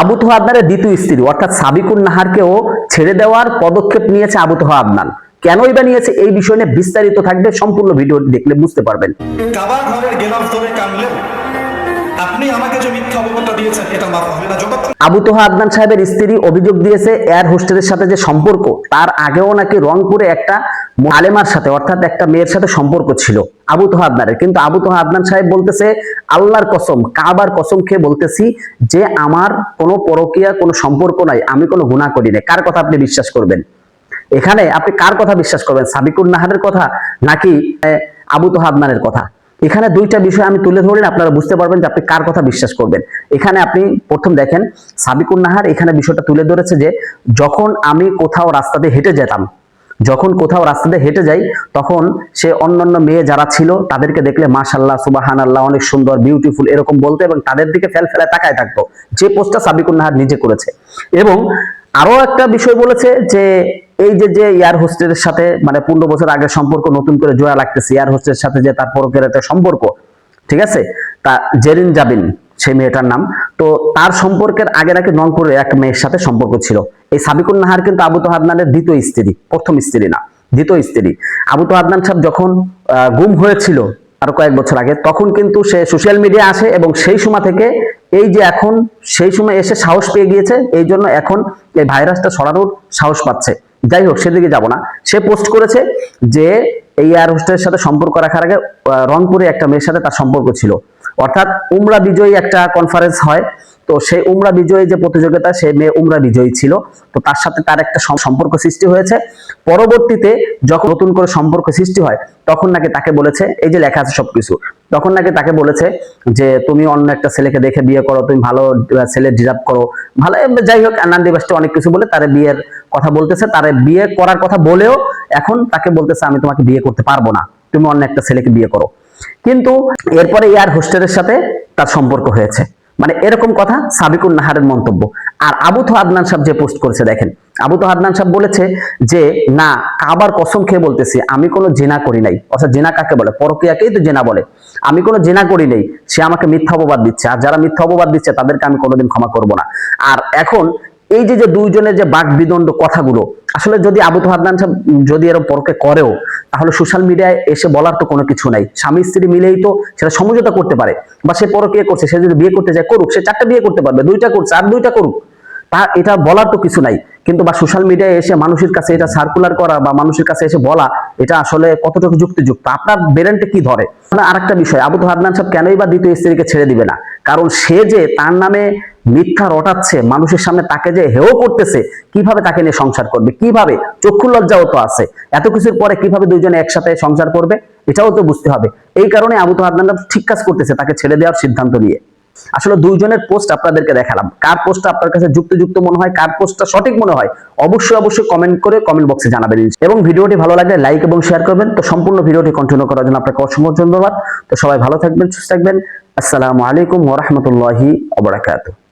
আবু তোহা আদনানের দ্বিতীয় স্ত্রী অর্থাৎ সাবিকুন নাহারকেও ছেড়ে দেওয়ার পদক্ষেপ নিয়েছে আবু তোহা আদনান কেনই বা নিয়েছে এই বিষয় নিয়ে বিস্তারিত থাকবে সম্পূর্ণ ভিডিও দেখলে বুঝতে পারবেন। কাবা ঘরের গেলাম ধরে কানলেন আপনি আমাকে যে মিথ্যা অবগত দিয়েছেন এটা মাফ হবে না যতক্ষণ আবু তোহা আদনান সাহেবের স্ত্রী অভিযোগ দিয়েছে এয়ার হোস্টেলের সাথে যে সম্পর্ক তার আগেও নাকি রংপুরে একটা আলেমার সাথে, অর্থাৎ একটা মেয়ের সাথে সম্পর্ক ছিল, আবু তোহা আদনানের। কিন্তু আবু তোহা আদনান সাহেব বলতেছে, আল্লাহর কসম, কাবার কসম খেয়ে বলতেছি যে আমার কোনো পরকীয়া, কোনো সম্পর্ক নাই, আমি কোনো গুনাহ করি না কার কথা আপনি বিশ্বাস করবেন? এখানে আপনি কার কথা বিশ্বাস করবেন? সাবিকুর নাহারের কথা নাকি আবু তোহা আদনানের কথা? এখানে দুইটা বিষয় আমি তুলে ধরলে আপনারা বুঝতে পারবেন যে আপনি কার কথা বিশ্বাস করবেন। এখানে আপনি প্রথম দেখেন, সাবিকুর নাহার এখানে বিষয়টা তুলে ধরেছে যে, যখন আমি কোথাও রাস্তা দিয়ে হেঁটে যেতাম যখন কোথাও রাস্তা দিয়ে হেঁটে যাই, তখন সে অন্যান্য মেয়ে যারা ছিল, তাদেরকে দেখলে মাশাল্লাহ সুবাহান আল্লাহ অনেক সুন্দর বিউটিফুল এরকম বলতো এবং তাদের দিকে ফেল ফেলে তাকায় থাকতো। যে পোস্টটা সাবিকুর নাহার নিজে করেছে। এবং আরও একটা বিষয় বলেছে যে, এই যে যে এয়ার হোস্টেলের সাথে মানে পনেরো বছর আগে সম্পর্ক নতুন করে জোড়া লাগতেছে এয়ার হোস্টেলের সাথে যে তার পরকের একটা সম্পর্ক, ঠিক আছে? তা জেরিন জাবিন, সেই মেয়েটার নাম তো তার সম্পর্কের আগে নাকি রংপুরে এক মেয়ের সাথে সম্পর্ক ছিল। এই সাবিকুন নাহার কিন্তু আবু তো আদনানের দ্বিতীয় স্ত্রী, প্রথম স্ত্রী না, দ্বিতীয় স্ত্রী। আবু তো আদনান সাহেব যখন গুম হয়েছিল আরও কয়েক বছর আগে, তখন কিন্তু সে সোশ্যাল মিডিয়া আসে এবং সেই সময় থেকে এই যে এখন, সেই সময় এসে সাহস পেয়ে গিয়েছে, এই জন্য এখন এই ভাইরাসটা ছড়ানোর সাহস পাচ্ছে। যাই হোক, সেদিকে যাব না। সে পোস্ট করেছে যে এই এয়ার হোস্টেলের সাথে সম্পর্ক রাখার আগে রংপুরে একটা মেয়ের সাথে তার সম্পর্ক ছিল। অর্থাৎ উমরা বিজয়ী একটা কনফারেন্স হয়। তো সেই উমরা বিজয়ী যে প্রতিযোগিতা সে মেয়ে উমরা বিজয়ী ছিল। তো তার সাথে তার একটা সম্পর্ক সৃষ্টি হয়েছে। পরবর্তীতে যখন নতুন করে সম্পর্ক সৃষ্টি হয়, তখন নাকি তাকে বলেছে, এই যে লেখা আছে সবকিছু। তখন নাকি তাকে বলেছে যে, তুমি অন্য একটা ছেলেকে দেখে বিয়ে করো, তুমি ভালো ছেলে ডিজার্ভ করো। ভালো যাই হোক আনন্দি বাসটা অনেক কিছু বলে তারে বিয়ের কথা বলতেছে। তারে বিয়ে করার কথা বলেও এখন তাকে বলতেছে, আমি তোমাকে বিয়ে করতে পারব না। তুমি অন্য একটা ছেলেকে বিয়ে করো। কিন্তু এরপরে এয়ার হোস্টেলের সাথে তার সম্পর্ক হয়েছে। মানে এরকম কথা সাবিকুর নাহারের মন্তব্য। আর আবু তো আদনান সাহেব যে পোস্ট করেছে, দেখেন, আবু তো আদনান সাহেব বলেছে যে, না, কাবার কসম খেয়ে বলতেছি, আমি কোনো জেনা করি নাই। অর্থাৎ জেনা কাকে বলে? পরকিয়াকেই তো জেনা বলে। আমি কোনো জেনা করি নাই, সে আমাকে মিথ্যা অপবাদ দিচ্ছে। আর যারা মিথ্যা অপবাদ দিচ্ছে, তাদেরকে আমি কোনোদিন ক্ষমা করব না। আর এখন এই যে যে দুইজনের যে বাক বিদণ্ড কথাগুলো, আসলে যদি আবু আদনান সাহেব যদি এরকম পরকে করেও তাহলে সোশ্যাল মিডিয়ায় এসে বলার তো কোনো কিছু নাই। স্বামী স্ত্রী মিলেই তো সেটা সমঝোতা করতে পারে বা সে পরকে করছে, সে যদি বিয়ে করতে চায় করুক, সে চারটা বিয়ে করতে পারবে, দুইটা করছে, আর দুইটা করুক। তা এটা বলার তো কিছু নাই। কিন্তু বা সোশ্যাল মিডিয়ায় এসে মানুষের কাছে এটা সার্কুলার করা বা মানুষের কাছে এসে বলা, এটা আসলে কতটুকু যুক্তিযুক্ত? আপনার বেরেন্টে কি ধরে? আর একটা বিষয়, আবু তো আদনান সাহেব কেনই বা দ্বিতীয় স্ত্রীকে ছেড়ে দিবে না? কারণ সে যে তার নামে মিথ্যা রটাচ্ছে, মানুষের সামনে তাকে যে হেও করতেছে, কীভাবে তাকে নিয়ে সংসার করবে? কীভাবে? চক্ষু লজ্জাও তো আছে। এত কিছুর পরে কীভাবে দুইজনে একসাথে সংসার করবে? এটাও তো বুঝতে হবে। এই কারণে আবু তো আদনান ঠিক কাজ করতেছে তাকে ছেড়ে দেওয়ার সিদ্ধান্ত নিয়ে। আসলে দুইজনের পোস্ট আপনাদেরকে দেখালাম। কার পোস্টটা আপনার কাছে যুক্তিযুক্ত মনে হয়, কার পোস্টটা সঠিক মনে হয়, অবশ্যই অবশ্যই কমেন্ট করে কমেন্ট বক্সে জানাবেন। এবং ভিডিওটি ভালো লাগলে লাইক এবং শেয়ার করবেন। তো সম্পূর্ণ ভিডিওটি কন্টিনিউ করার জন্য আপনাকে অসংখ্য ধন্যবাদ। তো সবাই ভালো থাকবেন, সুস্থ থাকবেন। আসসালামু আলাইকুম ওরহমতুল্লাহি ওবরাকাতুহ